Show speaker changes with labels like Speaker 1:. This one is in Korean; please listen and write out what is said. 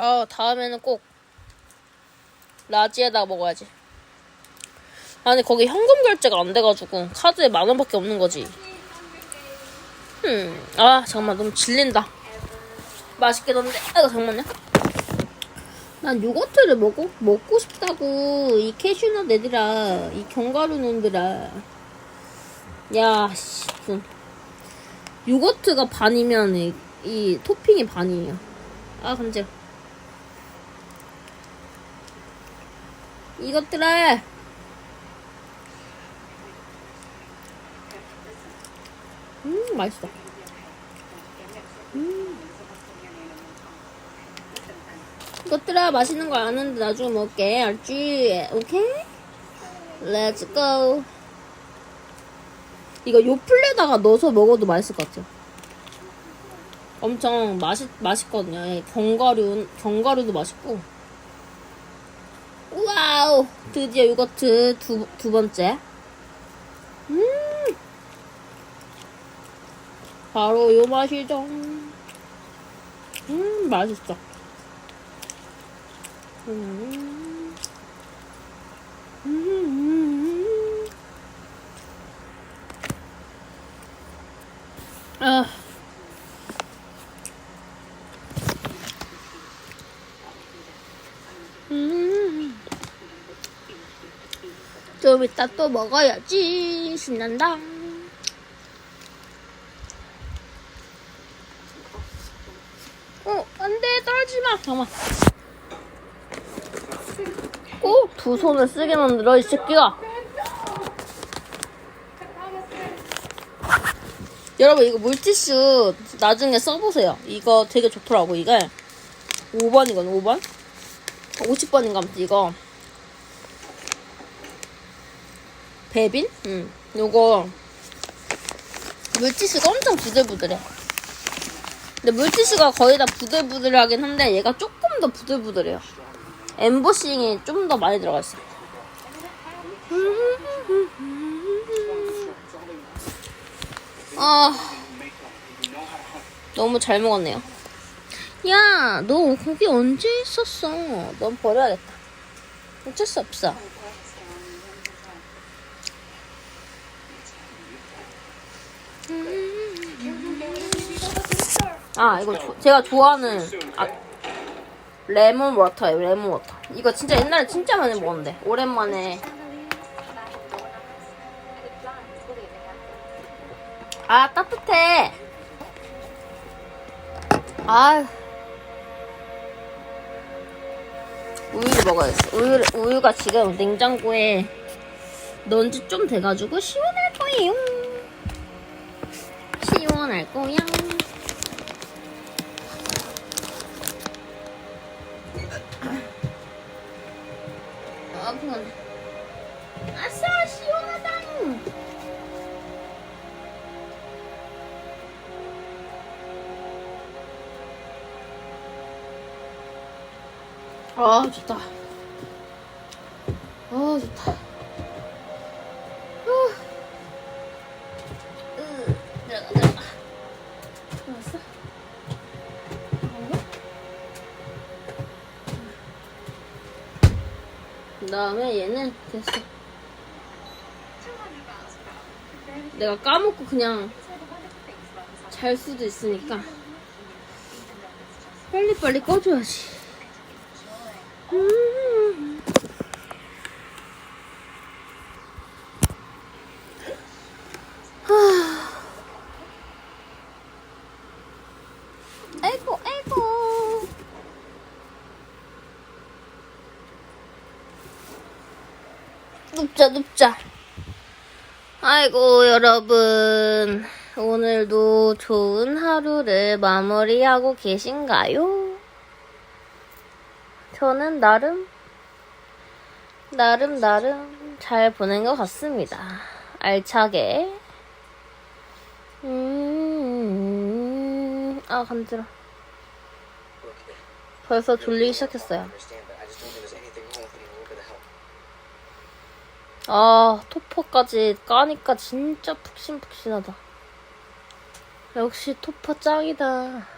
Speaker 1: 아 다음에는 꼭 라지에다 먹어야지. 아니 거기 현금 결제가 안 돼가지고 카드에 만 원밖에 없는 거지. 음, 아 잠깐만 너무 질린다. 맛있게 넣는데, 아이고 잠깐만요. 난 요거트를 먹고 먹고 싶다고 이 캐슈넛 애들아, 이 견과류 놈들아. 야, 씨, 요거트가 반이면 이, 이 토핑이 반이에요. 아 간지 이것들아. 음 맛있어. 음. 이것들아 맛있는 거 아는데 나중에 먹을게 알지? 오케이? Let's go. 이거 요 플레다가 넣어서 먹어도 맛있을 것 같아요. 엄청 맛있 맛있거든요. 예, 견과류 견과류도 맛있고. 와우 드디어 요거트 두, 두 번째. 음 바로 요 맛이죠. 음 맛있어. 음. 음. 아. 음. 좀 이따 또 먹어야지. 신난다. 어, 안 돼. 떨지 마. 잠깐만. 꼭 두 손을 쓰게 만들어, 이 새끼가. 여러분, 이거 물티슈 나중에 써보세요. 이거 되게 좋더라고, 이게. 5번이거든, 5번? 50번인가 아무튼 이거. 베빈? 응. 요거. 물티슈가 엄청 부들부들해. 근데 물티슈가 거의 다 부들부들하긴 한데 얘가 조금 더 부들부들해요. 엠보싱이 좀 더 많이 들어가 있어. 아 너무 잘 먹었네요. 야, 너 거기 언제 있었어? 넌 버려야겠다. 어쩔 수 없어. 아, 이거 조- 제가 좋아하는 아, 레몬 워터예요, 레몬 워터. 이거 진짜 옛날에 진짜 많이 먹었는데 오랜만에. 아, 따뜻해. 아. 우유를 먹어야지. 우유 우유가 지금 냉장고에 넣은 지 좀 돼가지고 시원할 거예요. 시원할 거야. 아, 아프네. 아싸, 시원하다. 아, 좋다. 아, 좋다. 다음에 얘는 됐어. 내가 까먹고 그냥 잘 수도 있으니까 빨리빨리 꺼줘야지. 음. 아이고. 눕자, 눕자. 아이고, 여러분. 오늘도 좋은 하루를 마무리하고 계신가요? 저는 나름, 나름, 나름 잘 보낸 것 같습니다. 알차게. 음, 아, 간지러. 벌써 졸리기 시작했어요. 아, 토퍼까지 까니까 진짜 푹신푹신하다. 역시 토퍼 짱이다.